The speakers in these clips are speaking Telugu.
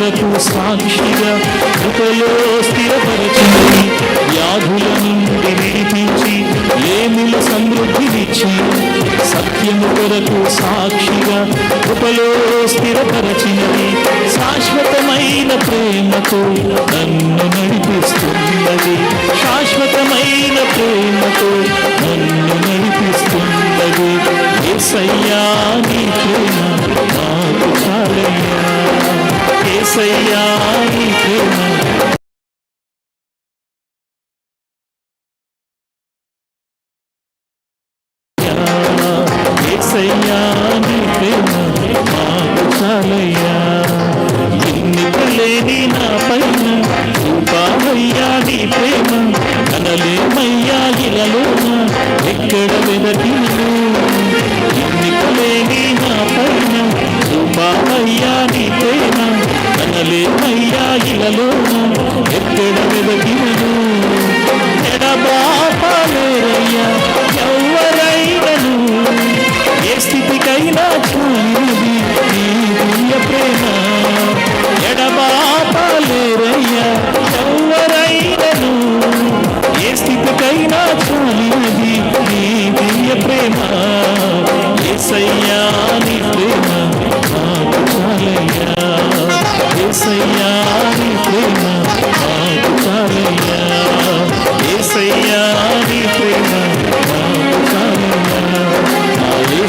కొరకు సాక్షిగా కృపలో స్థిరపరచని వ్యాధుల నుండి విడిపించి ఏమిల సమృద్ధినిచ్చి సత్యము కొరకు సాక్షిగా కృపలో స్థిరపరచినది శాశ్వతమైన ప్రేమతో నన్ను నడిపిస్తుంది కనలేమయ్యా ఇలలోన ఎక్కడ వెదకిను ఎన్నిక నా పైన చూపావయ్యా నీ ప్రేమ అయ్యా ఇలలో ఎక్కడ వెదకిను ఎడబాపలేరయ్యా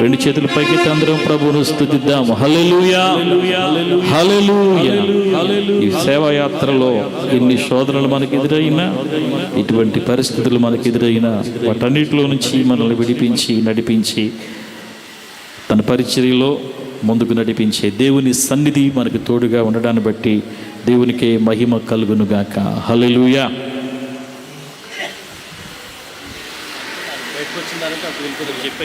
రెండు చేతుల పైకి అందరం ప్రభువును స్థుతిద్దాము. హలెలుయా హలెలుయా ఈ సేవాయాత్రలో ఇన్ని శోధనలు మనకు ఎదురైనా ఇటువంటి పరిస్థితులు మనకు ఎదురైనా వాటన్నిటిలో నుంచి మనల్ని విడిపించి నడిపించి తన పరిచర్యలో ముందుకు నడిపించే దేవుని సన్నిధి మనకు తోడుగా ఉండడాన్ని బట్టి దేవునికే మహిమ కలుగునుగాక. హలెలుయా బయటకు చెప్పే